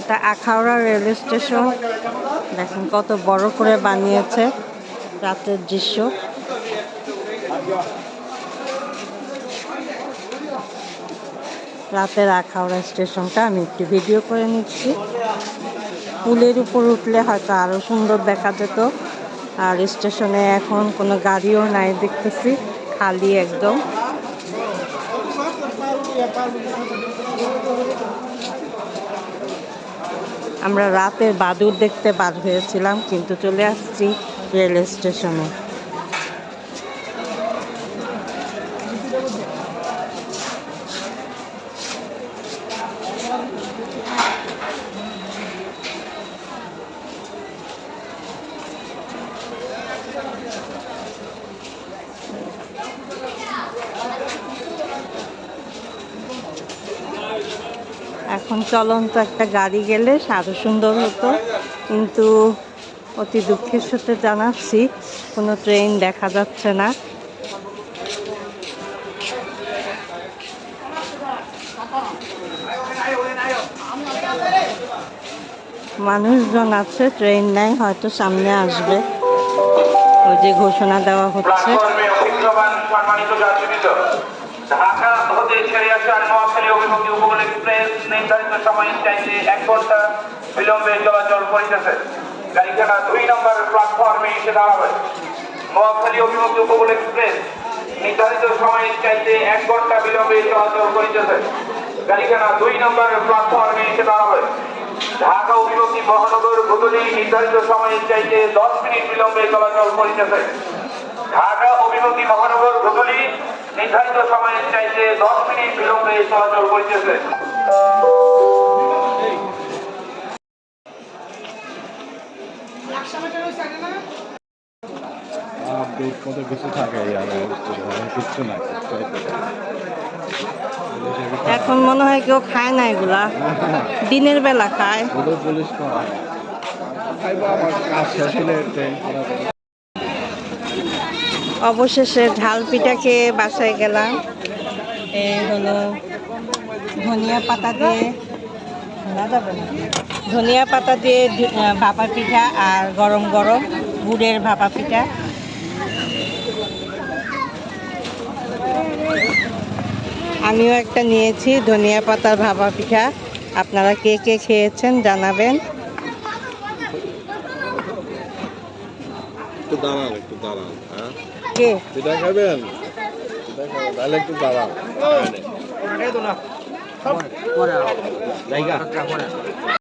এটা Akhaura rail station. দেখেন কত বড় করে বানিয়েছে রাতের দৃশ্য। রাতের আখাউড়া স্টেশনটা আমি একটু ভিডিও করে নিচ্ছি। পুলের উপর উঠলে হয়তো আরও সুন্দর দেখা যেত। আর স্টেশনে এখন কোনো গাড়িও নাই দেখতেছি, খালি একদম। আমরা রাতের বাদুর দেখতে বাদ হয়েছিলাম, কিন্তু চলে আসছি রেল স্টেশনে। এখন চলন্ত একটা গাড়ি গেলে আরও সুন্দর হতো, কিন্তু অতি দুঃখের সাথে জানাচ্ছি, কোনো ট্রেন দেখা যাচ্ছে না। মানুষজন আছে, ট্রেন নাই, হয়তো সামনে আসবে। যে ঘোষণা দেওয়া হচ্ছে। অভিমুখী নির্ধারিত সময় চাইতে এক ঘণ্টা বিলম্বে চলাচল করিতেছে। গাড়িখানা দুই নম্বর প্ল্যাটফর্মে এসে দাঁড়াবে। অভিমুখী উপকূল এক্সপ্রেস নির্ধারিত চাইতে এক ঘণ্টা বিলম্বে চলাচল করিতেছে। গাড়িখানা দুই নম্বর প্ল্যাটফর্মে এসে দাঁড়াবে। ঢাকা অভিমুখী মহানগর ভূতলি নির্ধারিত সময়ের চাইতে দশ মিনিট বিলম্বে চলাচল করিতেছে। ঢাকা অভিমুখী মহানগর ভূতলি নির্ধারিত সময়ের চাইতে দশ মিনিট বিলম্বে চলাচল করিতেছে। কিছু থাকে আর কিচ্ছু না এখন মনে হয় কেউ খায় না এগুলা। দিনের বেলা খায়। পুলিশ। অবশেষে ঝাল পিঠা খেয়ে বাসায় গেলাম। এই হলো ধনিয়া পাতা দিয়ে শোনা যাবে না। ধনিয়া পাতা দিয়ে ভাপা পিঠা আর গরম গরম গুড়ের ভাপা পিঠা। আমিও একটা নিয়েছি ধনিয়া পাতার ভাপা পিঠা। আপনারা কে কে খেয়েছেন জানাবেন। একটু দাঁড়ান একটু দাঁড়ান হ্যাঁ? কে? পিঠা খাবেন? তাহলে একটু দাঁড়ান। জায়গা?